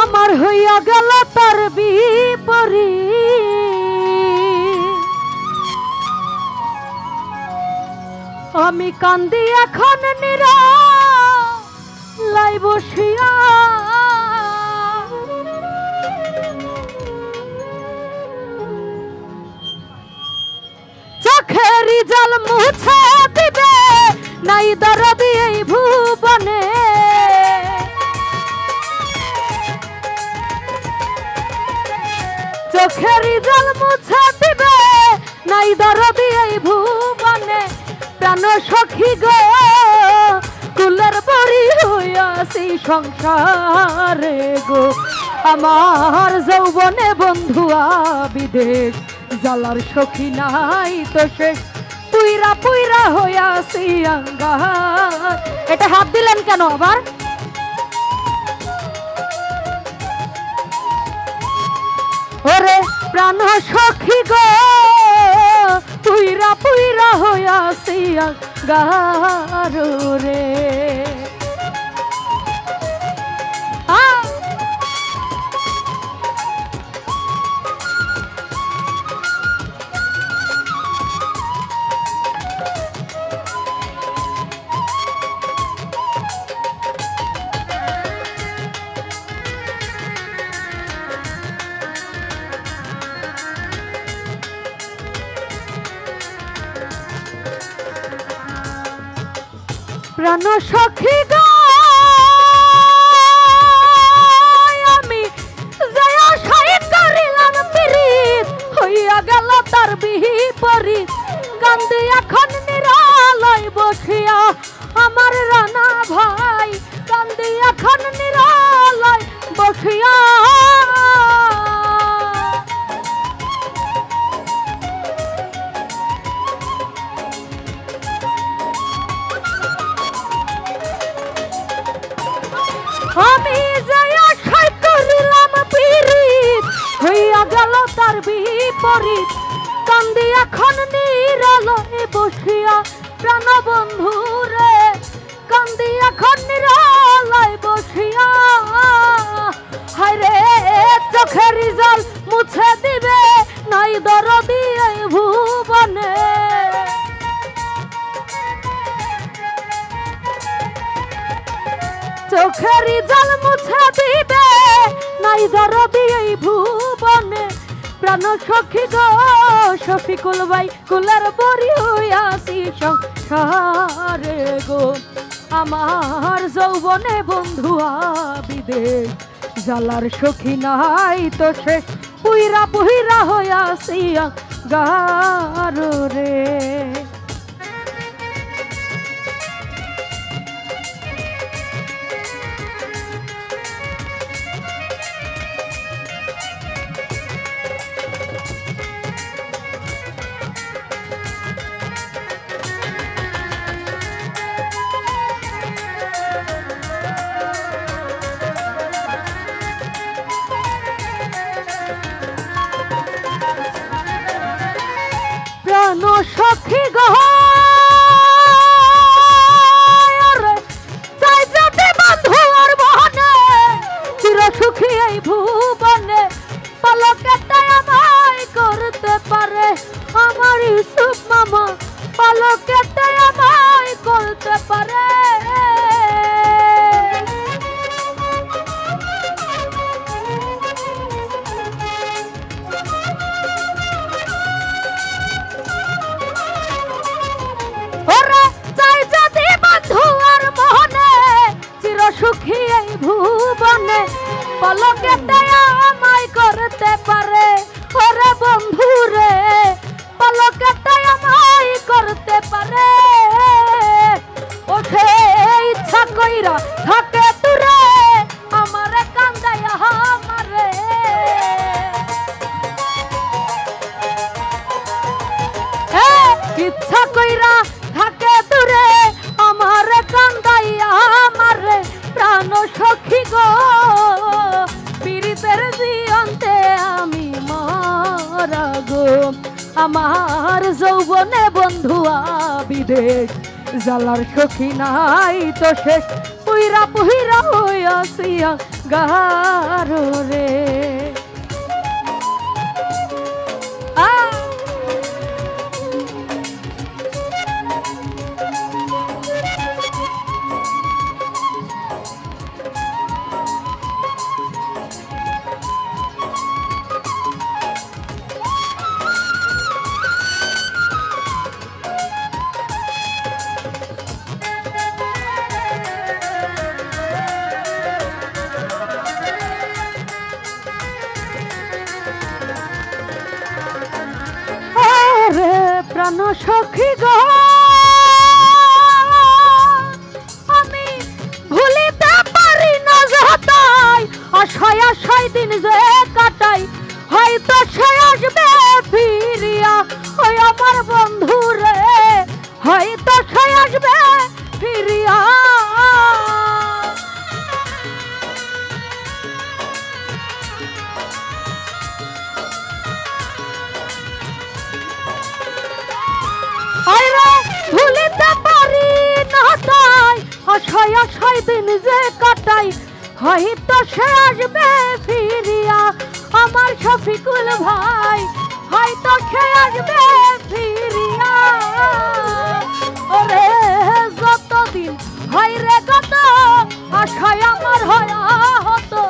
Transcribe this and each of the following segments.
আমার হইয়া গেল তার বিপরী আমি কান্দি এখন নিরা লাই বসিয়া। চোখের জল মুছে দিবে, নাই দরদি চোখের জল মুছে দিবে, নাই দরদি এই ভুবনে। প্রাণ সখী গো, কুলের বড়ি হইয়াছি সংসারে গো। আমার যৌবনে বন্ধুয়া বিদেশ জালার সখী নাই তো শেষ পুইরা পুইরা হইয়াছি আঙ্গার। এটা হাত দিলেন কেন আবার? ওরে প্রাণ সখী গো পুইরা পুইরা হইয়াছি গারো রে। প্রাণ সখী গা। আমি সাই করিলাম বিরিত হইয়া গেল তার বিপরীত। কান্দি এখন তার বিপরীত, কান্দি এখন নিরালয়ে বসিয়া প্রাণ বন্ধু রে। কান্দি এখন নিরালয় বসিয়া হায় চোখের জল মুছে দিবে নাই দরদি এই ভুবনে। চোখের জল মুছে দিবে নাই দরদি এই ভুবনে। প্রাণ সখী গো, শফিকুল ভাই, কুলার বরি হইয়াছি সংসারে গো। আমার যৌবনে বন্ধু বিদেশ জালার সখী নাই তো সে, পুইরা পুইরা হইয়াছি গারো রে। সখী গহ চাই যাতে বন্ধু আর বহনে চির সুখী এই ভুবনে পলকেতে আমায় করতে পারে। ওরে বন্ধু রে পলকেতে আমায় করতে পারে। ওঠে ইচ্ছা কইরা থাকে বিদেশ জালার সখী নাই তো শেষ। পুইরা পুহিরা হইয়াছিয়া গারো রে। প্রাণ সখী গ। আমি ভুলিতে পারি না যাতাই আশায় আশায় দিন যে কাটাই হয়তো সে আসবে আশায় আশায় দিন যে কাটাই, হয়তো সে আসবে ফিরিয়া। আমার শফিকুল ভাই, হয়তো সে আসবে ফিরিয়া। ওরে যতদিন হয় রে গত আশায় আমার হয় হতো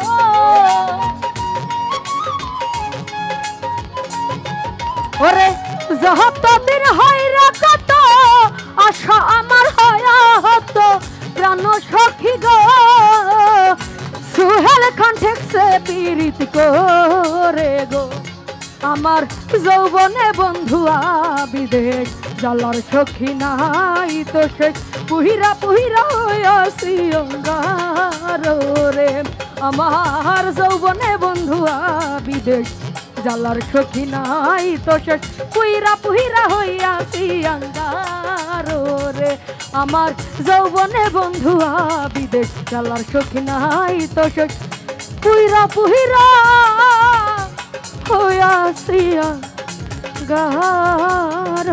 ওরে যতদিন হয় প্রাণ সখী গো। সুহেল কণ্ঠে পীড়িত করে গো। আমার যৌবনে বন্ধুয়া বিদেশ, জলার সখী নাই তো সে। পুহিরা পুহিরা হইয়াছি অঙ্গার রে আমার যৌবনে বন্ধুয়া বিদেশ জালার সখী নাই তো শেষ। পুইরা পুহিরা হইয়াছি আঙ্গার রে আমার যৌবনে বন্ধু বিদেশ জালার সখী নাই তো শেষ। পুইরা পুহিরা হইয়াছি আঙ্গার